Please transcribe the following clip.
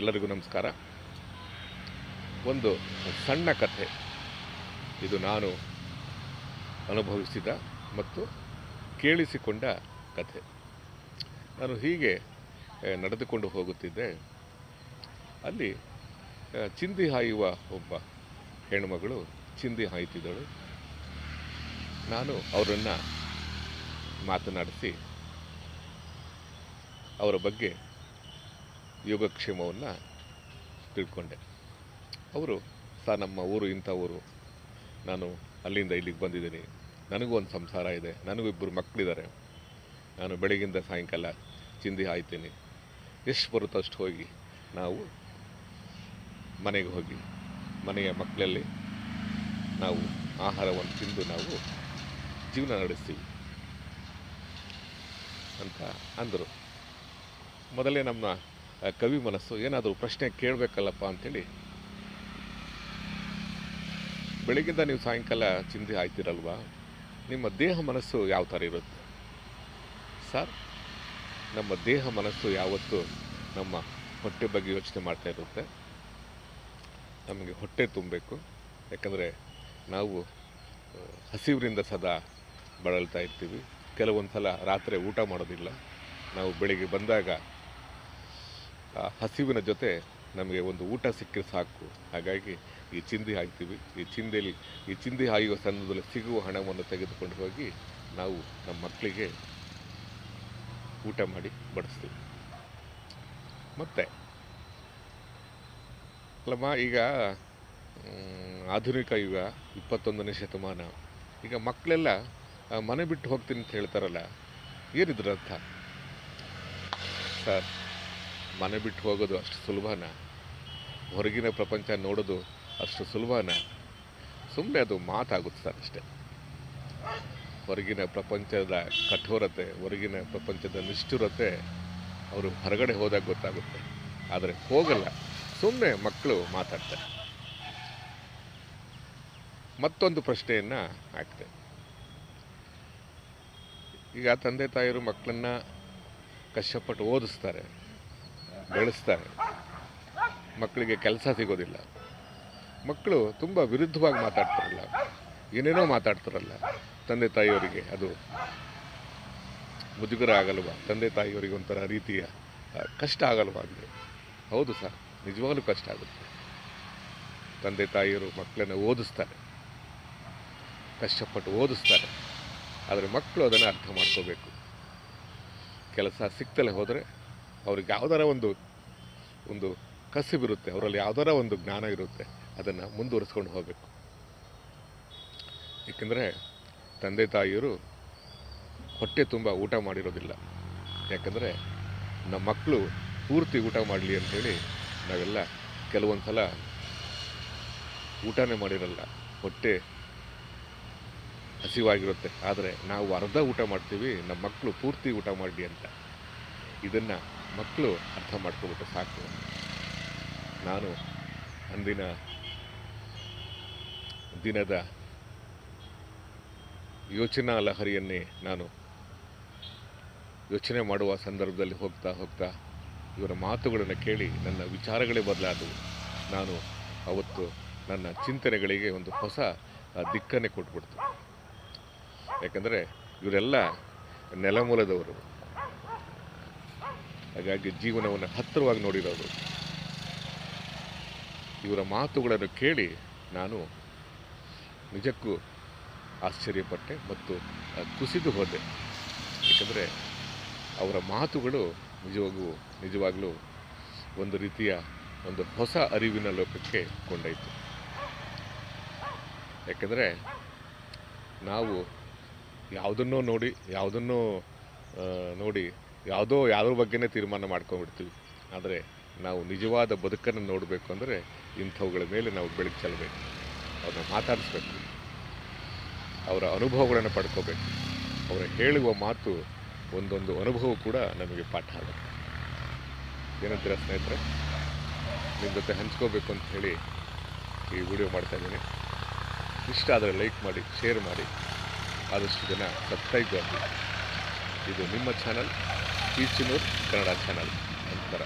ಎಲ್ಲರಿಗೂ ನಮಸ್ಕಾರ. ಒಂದು ಸಣ್ಣ ಕಥೆ. ಇದು ನಾನು ಅನುಭವಿಸಿದ ಮತ್ತು ಕೇಳಿಸಿಕೊಂಡ ಕಥೆ. ನಾನು ಹೀಗೆ ನಡೆದುಕೊಂಡು ಹೋಗುತ್ತಿದ್ದೆ. ಅಲ್ಲಿ ಚಿಂದಿ ಹಾಯುವ ಒಬ್ಬ ಹೆಣ್ಮಗಳು ಚಿಂದಿ ಹಾಯ್ತಿದ್ದಳು ನಾನು ಅವರನ್ನು ಮಾತನಾಡಿಸಿ ಅವರ ಬಗ್ಗೆ ಯೋಗಕ್ಷೇಮವನ್ನು ತಿಳ್ಕೊಂಡೆ. ಅವರು ಸಹ ನಮ್ಮ ಊರು, ಇಂಥ ಊರು. ನಾನು ಅಲ್ಲಿಂದ ಇಲ್ಲಿಗೆ ಬಂದಿದ್ದೀನಿ. ನನಗೂ ಒಂದು ಸಂಸಾರ ಇದೆ. ನನಗೂ ಇಬ್ಬರು ಮಕ್ಕಳಿದ್ದಾರೆ ನಾನು ಬೆಳಗಿಂದ ಸಾಯಂಕಾಲ ಚಿಂದಿ ಹಾಯ್ತೀನಿ. ಎಷ್ಟು ಬರುತ್ತೋ ಅಷ್ಟು ಹೋಗಿ ನಾವು ಮನೆಗೆ ಹೋಗಿ, ಮನೆಯ ಮಕ್ಕಳಲ್ಲಿ ನಾವು ಆಹಾರವನ್ನು ತಿಂದು ನಾವು ಜೀವನ ನಡೆಸ್ತೀವಿ ಅಂತ ಅಂದರು. ಮೊದಲೇ ನಮ್ಮ ಕವಿ ಮನಸ್ಸು, ಏನಾದರೂ ಪ್ರಶ್ನೆ ಕೇಳಬೇಕಲ್ಲಪ್ಪ ಅಂಥೇಳಿ ಬೆಳಗ್ಗಿಂದ ನೀವು ಸಾಯಂಕಾಲ ಚಿಂತೆ ಆಯ್ತಿರಲ್ವಾ? ನಿಮ್ಮ ದೇಹ ಮನಸ್ಸು ಯಾವ ಥರ ಇರುತ್ತೆ? ಸರ್, ನಮ್ಮ ದೇಹ ಮನಸ್ಸು ಯಾವತ್ತೂ ನಮ್ಮ ಹೊಟ್ಟೆ ಬಗ್ಗೆ ಯೋಚನೆ ಮಾಡ್ತಾ ಇರುತ್ತೆ. ನಮಗೆ ಹೊಟ್ಟೆ ತುಂಬಬೇಕು. ಯಾಕಂದರೆ ನಾವು ಹಸಿವರಿಂದ ಸದಾ ಬಳಲ್ತಾ ಇರ್ತೀವಿ. ಕೆಲವೊಂದು ಸಲ ರಾತ್ರಿ ಊಟ ಮಾಡೋದಿಲ್ಲ. ನಾವು ಬೆಳಿಗ್ಗೆ ಬಂದಾಗ ಹಸಿವಿನ ಜೊತೆ ನಮಗೆ ಒಂದು ಊಟ ಸಿಕ್ಕರೆ ಸಾಕು. ಹಾಗಾಗಿ ಈ ಚಿಂದಿ ಹಾಕ್ತೀವಿ. ಈ ಚಿಂದಿಯಲ್ಲಿ, ಈ ಚಿಂದಿ ಹಾಯುವ ಸಂದರ್ಭದಲ್ಲಿ ಸಿಗುವ ಹಣವನ್ನು ತೆಗೆದುಕೊಂಡು ಹೋಗಿ ನಾವು ನಮ್ಮ ಮಕ್ಕಳಿಗೆ ಊಟ ಮಾಡಿ ಬಡಿಸ್ತೀವಿ. ಮತ್ತೆ, ಅಲ್ಲಮ್ಮ, ಈಗ ಆಧುನಿಕ ಯುಗ, ಇಪ್ಪತ್ತೊಂದನೇ ಶತಮಾನ. ಈಗ ಮಕ್ಕಳೆಲ್ಲ ಮನೆ ಬಿಟ್ಟು ಹೋಗ್ತೀನಿ ಅಂತ ಹೇಳ್ತಾರಲ್ಲ ಏನಿದ್ರ ಅರ್ಥ ಸರ್. ಮನೆ ಬಿಟ್ಟು ಹೋಗೋದು ಅಷ್ಟು ಸುಲಭನ? ಹೊರಗಿನ ಪ್ರಪಂಚ ನೋಡೋದು ಅಷ್ಟು ಸುಲಭನ? ಸುಮ್ಮನೆ ಅದು ಮಾತಾಗುತ್ತೆ ಸರ್ ಅಷ್ಟೇ. ಹೊರಗಿನ ಪ್ರಪಂಚದ ಕಠೋರತೆ, ಹೊರಗಿನ ಪ್ರಪಂಚದ ನಿಷ್ಠುರತೆ ಅವರು ಹೊರಗಡೆ ಹೋದಾಗ ಗೊತ್ತಾಗುತ್ತೆ. ಆದರೆ ಹೋಗಲ್ಲ ಸುಮ್ಮನೆ ಮಕ್ಕಳು ಮಾತಾಡ್ತಾರೆ. ಮತ್ತೊಂದು ಪ್ರಶ್ನೆಯನ್ನು ಹಾಕ್ತೆ. ಈಗ ತಂದೆ ತಾಯಿಯರು ಮಕ್ಕಳನ್ನು ಕಷ್ಟಪಟ್ಟು ಓದಿಸ್ತಾರೆ. ಬೆಳೆಸ್ತಾರೆ. ಮಕ್ಕಳಿಗೆ ಕೆಲಸ ಸಿಗೋದಿಲ್ಲ. ಮಕ್ಕಳು ತುಂಬ ವಿರುದ್ಧವಾಗಿ ಮಾತಾಡ್ತಾರಲ್ಲ. ಏನೇನೋ ಮಾತಾಡ್ತಾರಲ್ಲ. ತಂದೆ ತಾಯಿಯವರಿಗೆ ಅದು ಮುಜುಗರ ಆಗಲ್ವಾ. ತಂದೆ ತಾಯಿಯವರಿಗೆ ಒಂಥರ ರೀತಿಯ ಕಷ್ಟ ಆಗಲ್ವಾ ಅಂದರೆ ಹೌದು ಸರ್, ನಿಜವಾಗಲೂ ಕಷ್ಟ ಆಗುತ್ತೆ. ತಂದೆ ತಾಯಿಯರು ಮಕ್ಕಳನ್ನು ಓದಿಸ್ತಾರೆ. ಕಷ್ಟಪಟ್ಟು ಓದಿಸ್ತಾರೆ. ಆದರೆ ಮಕ್ಕಳು ಅದನ್ನು ಅರ್ಥ ಮಾಡ್ಕೋಬೇಕು. ಕೆಲಸ ಸಿಕ್ತಲೇ ಹೋದರೆ ಅವ್ರಿಗೆ ಯಾವ್ದಾರ ಒಂದು ಒಂದು ಕಸಿಬಿರುತ್ತೆ ಅವರಲ್ಲಿ ಯಾವ್ದಾರ ಒಂದು ಜ್ಞಾನ ಇರುತ್ತೆ, ಅದನ್ನು ಮುಂದುವರಿಸ್ಕೊಂಡು ಹೋಗಬೇಕು. ಏಕೆಂದರೆ ತಂದೆ ತಾಯಿಯರು ಹೊಟ್ಟೆ ತುಂಬ ಊಟ ಮಾಡಿರೋದಿಲ್ಲ. ಯಾಕಂದರೆ ನಮ್ಮ ಮಕ್ಕಳು ಪೂರ್ತಿ ಊಟ ಮಾಡಲಿ ಅಂಥೇಳಿ ನಾವೆಲ್ಲ ಕೆಲವೊಂದು ಸಲ ಊಟನೇ ಮಾಡಿರಲ್ಲ. ಹೊಟ್ಟೆ ಹಸಿವಾಗಿರುತ್ತೆ. ಆದರೆ ನಾವು ಅರ್ಧ ಊಟ ಮಾಡ್ತೀವಿ, ನಮ್ಮ ಮಕ್ಕಳು ಪೂರ್ತಿ ಊಟ ಮಾಡಲಿ ಅಂತ. ಇದನ್ನು ಮಕ್ಕಳು ಅರ್ಥ ಮಾಡ್ಕೊಬಿಟ್ಟು ಸಾಕು. ನಾನು ಅಂದಿನ ದಿನದ ಯೋಚನಾ ಲಹರಿಯನ್ನೇ ನಾನು ಯೋಚನೆ ಮಾಡುವ ಸಂದರ್ಭದಲ್ಲಿ ಹೋಗ್ತಾ ಹೋಗ್ತಾ ಇವರ ಮಾತುಗಳನ್ನು ಕೇಳಿ ನನ್ನ ವಿಚಾರಗಳೇ ಬದಲಾದವು. ನಾನು ಅವತ್ತು ನನ್ನ ಚಿಂತನೆಗಳಿಗೆ ಒಂದು ಹೊಸ ದಿಕ್ಕನ್ನೇ ಕೊಟ್ಬಿಡ್ತು. ಯಾಕಂದರೆ ಇವರೆಲ್ಲ ನೆಲಮೂಲದವರು. ಹಾಗಾಗಿ ಜೀವನವನ್ನು ಹತ್ತಿರವಾಗಿ ನೋಡಿರೋದು. ಇವರ ಮಾತುಗಳನ್ನು ಕೇಳಿ ನಾನು ನಿಜಕ್ಕೂ ಆಶ್ಚರ್ಯಪಟ್ಟೆ ಮತ್ತು ಕುಸಿದು ಹೋದೆ. ಏಕೆಂದರೆ ಅವರ ಮಾತುಗಳು ನಿಜವಾಗೂ, ನಿಜವಾಗಲೂ ಒಂದು ರೀತಿಯ ಒಂದು ಹೊಸ ಅರಿವಿನ ಲೋಕಕ್ಕೆ ಕೊಂಡೊಯ್ತು. ಯಾಕೆಂದರೆ ನಾವು ಯಾವುದನ್ನೋ ನೋಡಿ ಯಾವುದನ್ನೋ ನೋಡಿ ಯಾವುದೋ ಯಾವುದ್ರ ಬಗ್ಗೆನೇ ತೀರ್ಮಾನ ಮಾಡ್ಕೊಂಡ್ಬಿಡ್ತೀವಿ. ಆದರೆ ನಾವು ನಿಜವಾದ ಬದುಕನ್ನು ನೋಡಬೇಕು ಅಂದರೆ ಇಂಥವುಗಳ ಮೇಲೆ ನಾವು ಬೆಳಕು ಚೆಲ್ಲಬೇಕು. ಅವ್ರನ್ನ ಮಾತಾಡಿಸ್ಬೇಕು. ಅವರ ಅನುಭವಗಳನ್ನು ಪಡ್ಕೋಬೇಕು. ಅವರ ಹೇಳುವ ಮಾತು ಒಂದೊಂದು ಅನುಭವ ಕೂಡ ನಮಗೆ ಪಾಠ ಆಗುತ್ತೆ. ಏನಂತೀರ ಸ್ನೇಹಿತರೆ? ನಿಮ್ಮ ಜೊತೆ ಹಂಚ್ಕೋಬೇಕು ಅಂತ ಹೇಳಿ ಈ ವಿಡಿಯೋ ಮಾಡ್ತಾ ಇದ್ದೀನಿ. ಇಷ್ಟ ಆದರೆ ಲೈಕ್ ಮಾಡಿ, ಶೇರ್ ಮಾಡಿ. ಆದಷ್ಟು ಜನ ಸಬ್ಸ್ಕ್ರೈಬ್ ಮಾಡಿ. ಇದು ನಿಮ್ಮ ಚಾನಲ್. ಈಚಿನೂರ್ ಕನ್ನಡ ಚಾನಲ್ ನಮಸ್ಕಾರ